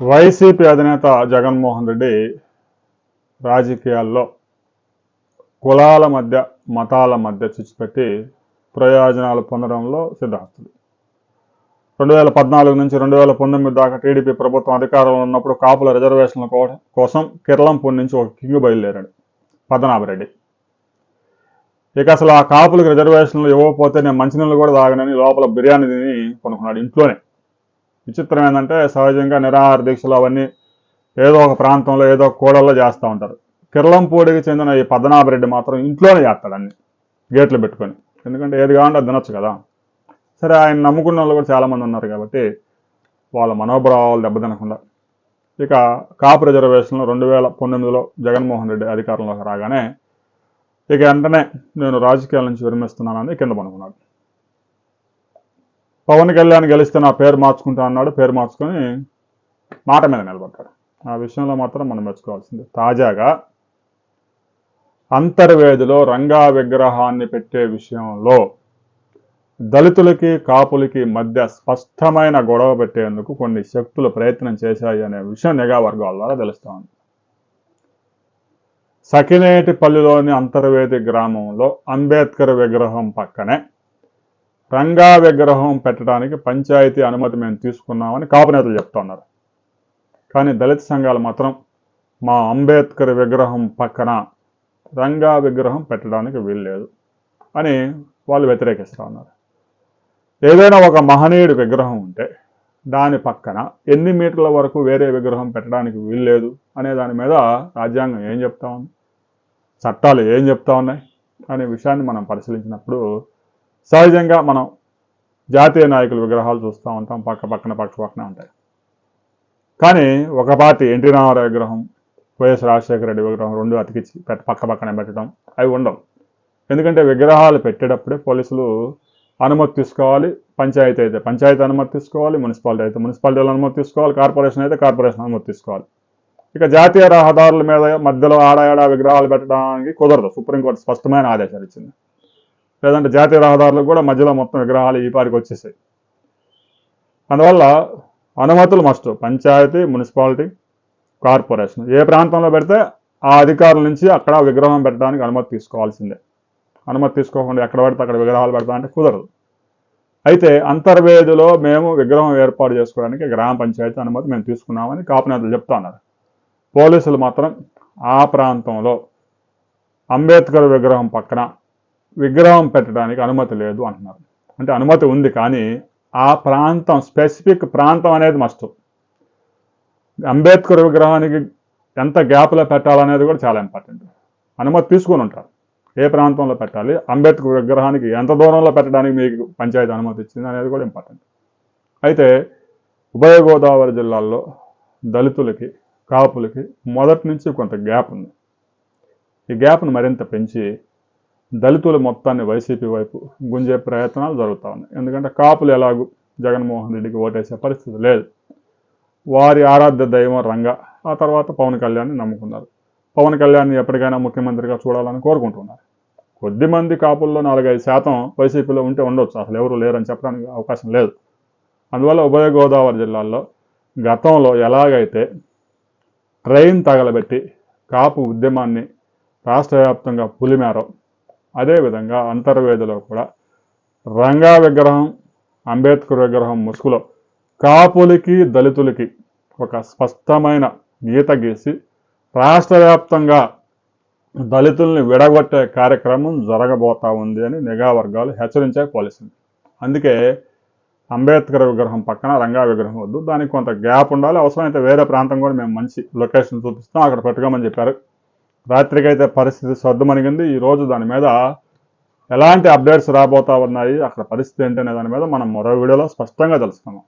YCP అధినేత జగన్మోహన్ రెడ్డి రాజకీయాల్లో కులాల మధ్య మతాల మధ్య చిచ్చుపెట్టి ప్రయోజనాలు పొందడంలో సిద్ధాస్తులు రెండు వేల పద్నాలుగు నుంచి రెండు వేల పంతొమ్మిది దాకా టీడీపీ ప్రభుత్వం అధికారంలో ఉన్నప్పుడు కాపుల రిజర్వేషన్ల కోసం కిర్లంపూర్ నుంచి ఒక కింగ్ బయలుదేరాడు పద్మనాభరెడ్డి ఇక అసలు ఆ కాపులకు రిజర్వేషన్లు ఇవ్వకపోతే నేను మంచినీళ్ళు కూడా తాగనని లోపల బిర్యానీ తిని కొనుక్కున్నాడు ఇంట్లోనే. విచిత్రం ఏంటంటే సహజంగా నిరాహార దీక్షలు అవన్నీ ఏదో ఒక ప్రాంతంలో ఏదో ఒక కోడల్లో చేస్తూ ఉంటారు. కిర్లంపూడికి చెందిన ఈ పద్మనాభరెడ్డి మాత్రం ఇంట్లోనే చేస్తాడు అన్ని గేట్లు పెట్టుకొని. ఎందుకంటే ఏది కావాలంటే తినొచ్చు కదా. సరే ఆయన నమ్ముకున్న వాళ్ళు కూడా చాలామంది ఉన్నారు కాబట్టి వాళ్ళ మనోభావాలు దెబ్బతినకుండా. ఇక కాపు రిజర్వేషన్లో రెండు వేల పంతొమ్మిదిలో జగన్మోహన్ రెడ్డి అధికారంలోకి రాగానే ఇక వెంటనే నేను రాజకీయాల నుంచి విరమిస్తున్నానని కింద పనుకున్నాడు పవన్ కళ్యాణ్ గెలిస్తే నా పేరు మార్చుకుంటా అన్నాడు. పేరు మార్చుకొని మాట మీద నిలబడ్డాడు. ఆ విషయంలో మాత్రం మనం మెచ్చుకోవాల్సింది. తాజాగా అంతర్వేదిలో రంగా విగ్రహాన్ని పెట్టే విషయంలో దళితులకి కాపులకి మధ్య స్పష్టమైన గొడవ పెట్టేందుకు కొన్ని శక్తులు ప్రయత్నం చేశాయి అనే విషయం నిఘా వర్గాల ద్వారా తెలుస్తోంది సకినేటిపల్లిలోని అంతర్వేది గ్రామంలో అంబేద్కర్ విగ్రహం పక్కనే రంగా విగ్రహం పెట్టడానికి పంచాయతీ అనుమతి మేము తీసుకున్నామని కాపు నేతలు చెప్తున్నారు. కానీ దళిత సంఘాలు మాత్రం మా అంబేద్కర్ విగ్రహం పక్కన రంగా విగ్రహం పెట్టడానికి వీల్లేదు అని వాళ్ళు వ్యతిరేకిస్తూ ఉన్నారు. ఏదైనా ఒక మహనీయుడి విగ్రహం ఉంటే దాని పక్కన ఎన్ని మీటర్ల వరకు వేరే విగ్రహం పెట్టడానికి వీల్లేదు అనే దాని మీద రాజ్యాంగం ఏం చెప్తా ఉంది? చట్టాలు ఏం చెప్తా ఉన్నాయి? అనే విషయాన్ని మనం పరిశీలించినప్పుడు సహజంగా మనం జాతీయ నాయకుల విగ్రహాలు చూస్తూ ఉంటాం పక్క పక్కన పక్క పక్కన ఉంటాయి. కానీ ఒక పార్టీ ఎన్టీ రామారావు విగ్రహం వైఎస్ రాజశేఖర రెడ్డి విగ్రహం రెండు అతికిచ్చి పెట్ట పక్క పక్కన పెట్టడం అవి ఉండవు. ఎందుకంటే విగ్రహాలు పెట్టేటప్పుడే పోలీసులు అనుమతి తీసుకోవాలి పంచాయతీ అయితే పంచాయతీ అనుమతి తీసుకోవాలి మున్సిపాలిటీ అయితే మున్సిపాలిటీలో అనుమతి తీసుకోవాలి కార్పొరేషన్ అయితే కార్పొరేషన్ అనుమతి తీసుకోవాలి. ఇక జాతీయ రహదారుల మీద మధ్యలో ఆడాయాడా విగ్రహాలు పెట్టడానికి కుదరదు. సుప్రీంకోర్టు స్పష్టమైన ఆదేశాలు ఇచ్చింది. లేదంటే జాతీయ రహదారులకు కూడా మధ్యలో మొత్తం విగ్రహాలు ఈ పారికి వచ్చేసాయి. అందువల్ల అనుమతులు మస్ట్ పంచాయతీ మున్సిపాలిటీ కార్పొరేషన్. ఏ ప్రాంతంలో పెడితే ఆ అధికారుల నుంచి అక్కడ విగ్రహం పెట్టడానికి అనుమతి తీసుకోవాల్సిందే. అనుమతి తీసుకోకుండా ఎక్కడ పడితే అక్కడ విగ్రహాలు పెడతా అంటే కుదరదు. అయితే అంతర్వేదిలో మేము విగ్రహం ఏర్పాటు చేసుకోవడానికి గ్రామ పంచాయతీ అనుమతి మేము తీసుకున్నామని కాపునేతలు చెప్తా ఉన్నారు. పోలీసులు మాత్రం ఆ ప్రాంతంలో అంబేద్కర్ విగ్రహం పక్కన విగ్రహం పెట్టడానికి అనుమతి లేదు అంటున్నారు. అంటే అనుమతి ఉంది కానీ ఆ ప్రాంతం స్పెసిఫిక్ ప్రాంతం అనేది మస్ట్ అంబేద్కర్ విగ్రహానికి ఎంత గ్యాప్లో పెట్టాలనేది కూడా చాలా ఇంపార్టెంట్. అనుమతి తీసుకొని ఉంటారు. ఏ ప్రాంతంలో పెట్టాలి అంబేద్కర్ విగ్రహానికి ఎంత దూరంలో పెట్టడానికి మీకు పంచాయతీ అనుమతి ఇచ్చింది అనేది కూడా ఇంపార్టెంట్. అయితే ఉభయ గోదావరి జిల్లాల్లో దళితులకి కాపులకి మొదటి నుంచి కొంత గ్యాప్ ఉంది. ఈ గ్యాప్ను మరింత పెంచి దళితుల మొత్తాన్ని వైసీపీ వైపు గుంజే ప్రయత్నాలు జరుగుతూ ఉన్నాయి. ఎందుకంటే కాపులు ఎలాగూ జగన్మోహన్ రెడ్డికి ఓటేసే పరిస్థితి లేదు. వారి ఆరాధ్య దైవం రంగా ఆ తర్వాత పవన్ కళ్యాణ్ని నమ్ముకున్నారు. పవన్ కళ్యాణ్ని ఎప్పటికైనా ముఖ్యమంత్రిగా చూడాలని కోరుకుంటున్నారు. కొద్దిమంది కాపుల్లో నాలుగైదు శాతం వైసీపీలో ఉంటే ఉండొచ్చు. అసలు ఎవరు లేరని చెప్పడానికి అవకాశం లేదు. అందువల్ల ఉభయ గోదావరి జిల్లాల్లో గతంలో ఎలాగైతే ట్రైన్ తగలబెట్టి కాపు ఉద్యమాన్ని రాష్ట్ర వ్యాప్తంగా పులిమారో అదేవిధంగా అంతర్వేదిలో కూడా రంగా విగ్రహం అంబేద్కర్ విగ్రహం ముసుగులో కాపులకి దళితులకి ఒక స్పష్టమైన గీత గీసి రాష్ట్ర వ్యాప్తంగా దళితుల్ని విడగొట్టే కార్యక్రమం జరగబోతా ఉంది అని నిఘా వర్గాలు హెచ్చరించే పోలీసులు అందుకే అంబేద్కర్ విగ్రహం పక్కన రంగా విగ్రహం వద్దు. దానికి కొంత గ్యాప్ ఉండాలి. అవసరమైతే వేరే ప్రాంతం కూడా మేము మంచి లొకేషన్ చూపిస్తాం. అక్కడ పెట్టుకోమని చెప్పారు. రాత్రికైతే పరిస్థితి సర్దుమణిగింది. ఈ రోజు దాని మీద ఎలాంటి అప్డేట్స్ రాబోతా ఉన్నాయి అక్కడ పరిస్థితి ఏంటనే దాని మీద మనం మరో వీడియోలో స్పష్టంగా తెలుసుకుందాం.